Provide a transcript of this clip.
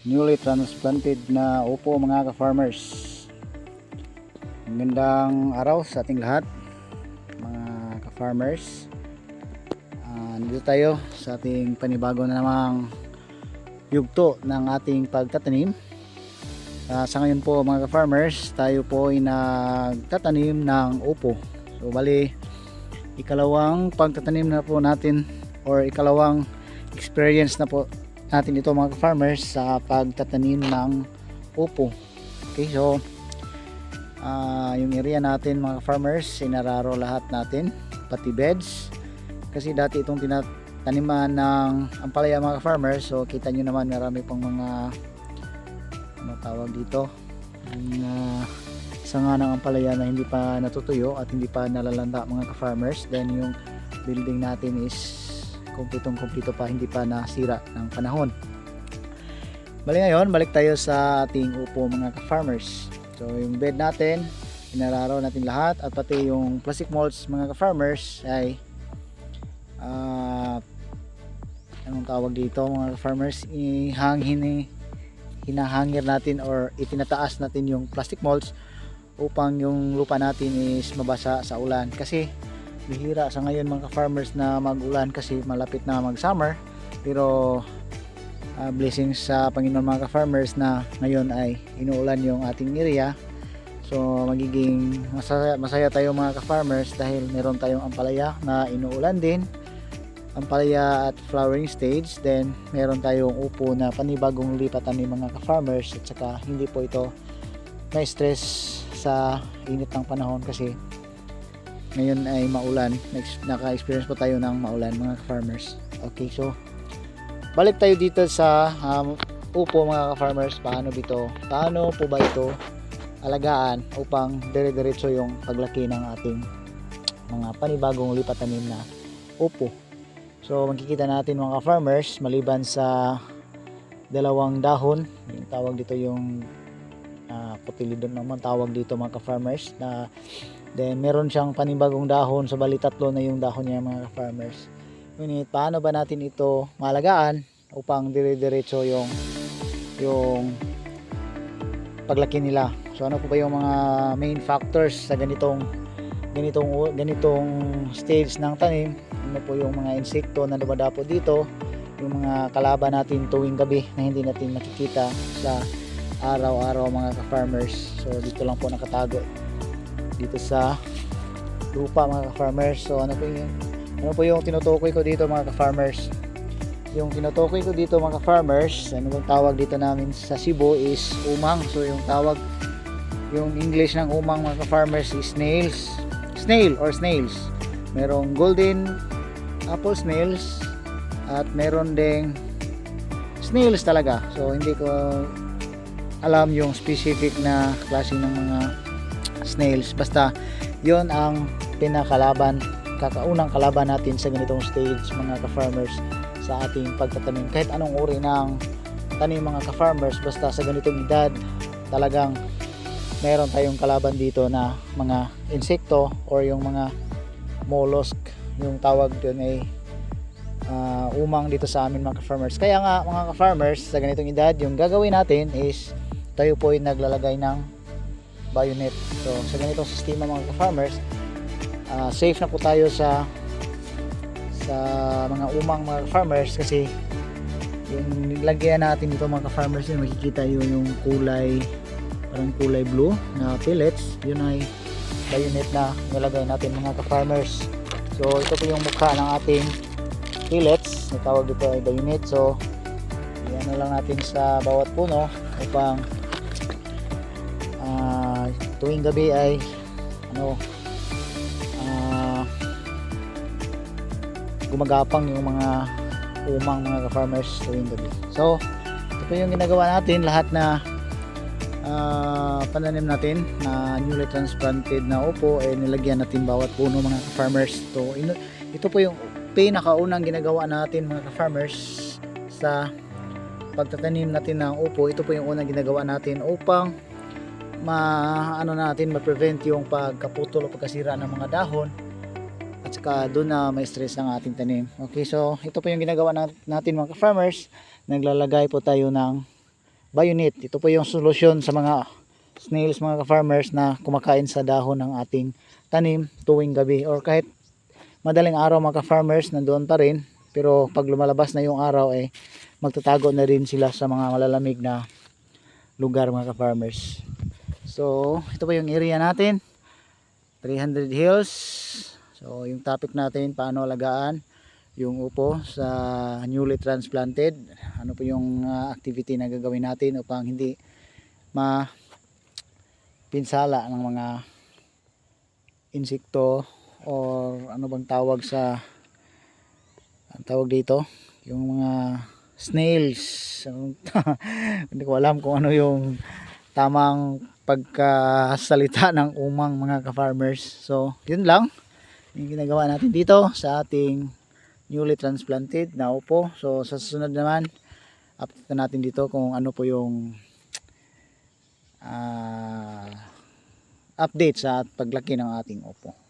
newly transplanted na upo mga ka-farmers. Magandang araw sa ating lahat mga ka-farmers. Ah, nandito tayo sa ating panibago na namang yugto ng ating pagtatanim. Ah, sa ngayon po mga ka-farmers, tayo po ay nagtatanim ng upo. So bali, ikalawang pagtatanim na po natin or ikalawang experience na po natin ito mga farmers sa pagtatanim ng upo. Okay, so ah, yung area natin mga farmers, sinararo lahat natin, pati beds. Kasi dati itong tinataniman ng ampalaya mga farmers, so kita nyo naman marami pang mga ano tawag dito, yung ah, sanga ng ampalaya na hindi pa natutuyo at hindi pa nalalanda mga farmers. Then yung building natin is kumpletong kumpleto pa hindi pa nasira ng panahon. Bali ngayon balik tayo sa ating upo mga ka-farmers. So yung bed natin inararo natin lahat at pati yung plastic molds mga ka-farmers ay ah anong tawag dito mga ka-farmers? Ihangin hinahangir natin or itinataas natin yung plastic molds upang yung lupa natin is mabasa sa ulan. Kasi bihira sa ngayon mga farmers na mag-ulan kasi malapit na mag-summer. Pero uh, blessings sa Panginoon mga farmers na ngayon ay inuulan yung ating area. So magiging masaya, masaya tayo mga farmers dahil meron tayong ampalaya na inuulan din. Ampalaya at flowering stage then meron tayong upo na panibagong lipatan ni mga farmers at saka hindi po ito na stress sa init ng panahon kasi ngayon ay maulan. Naka-experience po tayo ng maulan mga farmers okay so balik tayo dito sa um, upo mga farmers paano dito paano po ba ito alagaan upang dire-diretso yung paglaki ng ating mga panibagong lipatanim na upo? So makikita natin mga farmers maliban sa dalawang dahon yung tawag dito yung uh, kutilidon naman tawag dito mga farmers na Then meron siyang panibagong dahon, so bali tatlo na yung dahon niya mga farmers. Ngunit paano ba natin ito malagaan upang dire-diretso yung yung paglaki nila. So ano po ba yung mga main factors sa ganitong ganitong ganitong stage ng tanim? Ano po yung mga insekto na dumadapo dito? Yung mga kalaban natin tuwing gabi na hindi natin makikita sa araw-araw mga ka-farmers. So dito lang po nakatago dito sa lupa mga ka-farmers. So ano po yung ano po yung tinutukoy ko dito mga ka-farmers? Yung tinutukoy ko dito mga ka-farmers, ano bang tawag dito namin sa Cebu is umang. So yung tawag yung English ng umang mga ka-farmers is snails. Snail or snails. Merong golden apple snails at meron ding snails talaga. So hindi ko alam yung specific na klase ng mga snails. Basta yon ang pinakalaban kakaunang kalaban natin sa ganitong stage mga ka-farmers sa ating pagtatanim. Kahit anong uri ng tanim mga ka-farmers basta sa ganitong edad talagang meron tayong kalaban dito na mga insekto or yung mga mollusk yung tawag doon ay uh, umang dito sa amin mga ka-farmers. Kaya nga mga ka-farmers sa ganitong edad yung gagawin natin is tayo po ay naglalagay ng bayonet. So sa ganitong sistema mga farmers, uh, safe na po tayo sa sa mga umang mga farmers kasi yung nilagyan natin dito mga farmers yun makikita yun yung kulay parang kulay blue na pellets. Yun ay bayonet na nilagay natin mga farmers so ito po yung mukha ng ating pellets. Na tawag dito ay bayonet. So yan na lang natin sa bawat puno upang uh, tuwing gabi ay ano uh, gumagapang yung mga umang mga farmers tuwing gabi. So ito yung ginagawa natin lahat na uh, pananim natin na newly transplanted na upo eh nilagyan natin bawat puno mga farmers to ino, ito po yung pinakaunang ginagawa natin mga farmers sa pagtatanim natin ng upo. Ito po yung unang ginagawa natin upang ma ano natin ma-prevent yung pagkaputol o pagkasira ng mga dahon at saka doon na may stress ang ating tanim. Okay, so ito po yung ginagawa natin mga farmers. Naglalagay po tayo ng Bionit. Ito po yung solusyon sa mga snails mga ka-farmers na kumakain sa dahon ng ating tanim tuwing gabi or kahit madaling araw mga ka-farmers nandoon pa rin pero pag lumalabas na yung araw eh magtatago na rin sila sa mga malalamig na lugar mga ka-farmers. So, ito po yung area natin. 300 hills. So, yung topic natin, paano alagaan yung upo sa newly transplanted. Ano po yung ah, activity na gagawin natin upang hindi ma pinsala ng mga insekto or ano bang tawag sa ang tawag dito yung mga snails hindi ko alam kung ano yung tamang pagkasalita ng umang mga ka-farmers. So yun lang. Yung ginagawa natin dito sa ating newly transplanted na upo. So sa susunod naman update na natin dito kung ano po yung ah, update sa paglaki ng ating upo